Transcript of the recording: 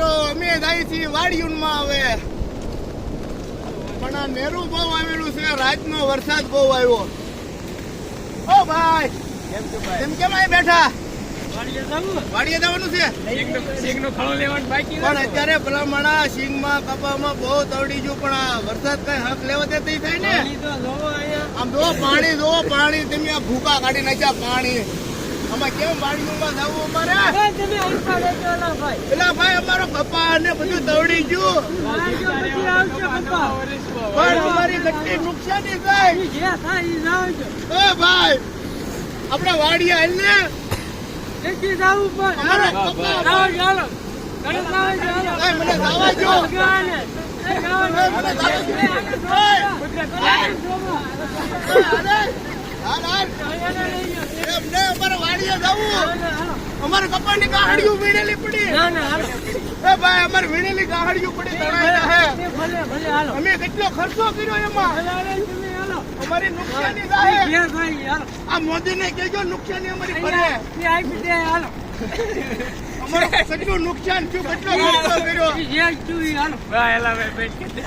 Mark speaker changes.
Speaker 1: મિત્રો અમે જાય છીએ વાડિયુનમાં હવે પણ આ નેરું બહુ આવેલું છે રાતનો વરસાદ બહુ આવ્યો. ઓ ભાઈ એમ કેમ અહીં બેઠા? વાડીએ જવાનું છે? પણ અત્યારે ભલામણા સિંગમાં કપામાં બહુ તવડી ગયું પણ આ વરસાદ કઈ હક લેવા દે તે થાય ને? આમ જો પાણી જો પાણી તમે આ ભૂકા કાઢી નાખ્યા પાણી. આમાં કેમ વાડીમાં જવું અમારે? કપા ને બધું દોડી ગયું. પણ અમારી કેટલી નુકસાની થાય. ભાઈ આપણે વાડીએ હાલ. ને મને જવા. ને અમારે વાડીએ ની કાઢ્યું વીણેલી પડી. એ ભાઈ અમારે વીણેલી ગાહડીઓ પડી તણાઈ હે. અમે કેટલો ખર્ચો કર્યો એમાં? અમારી નુકસાની થાય. આ મોદીને કહેજો નુકસાની અમારી ભરે અમારું કેટલું નુકસાન થયું કેટલો ખર્ચો કર્યો?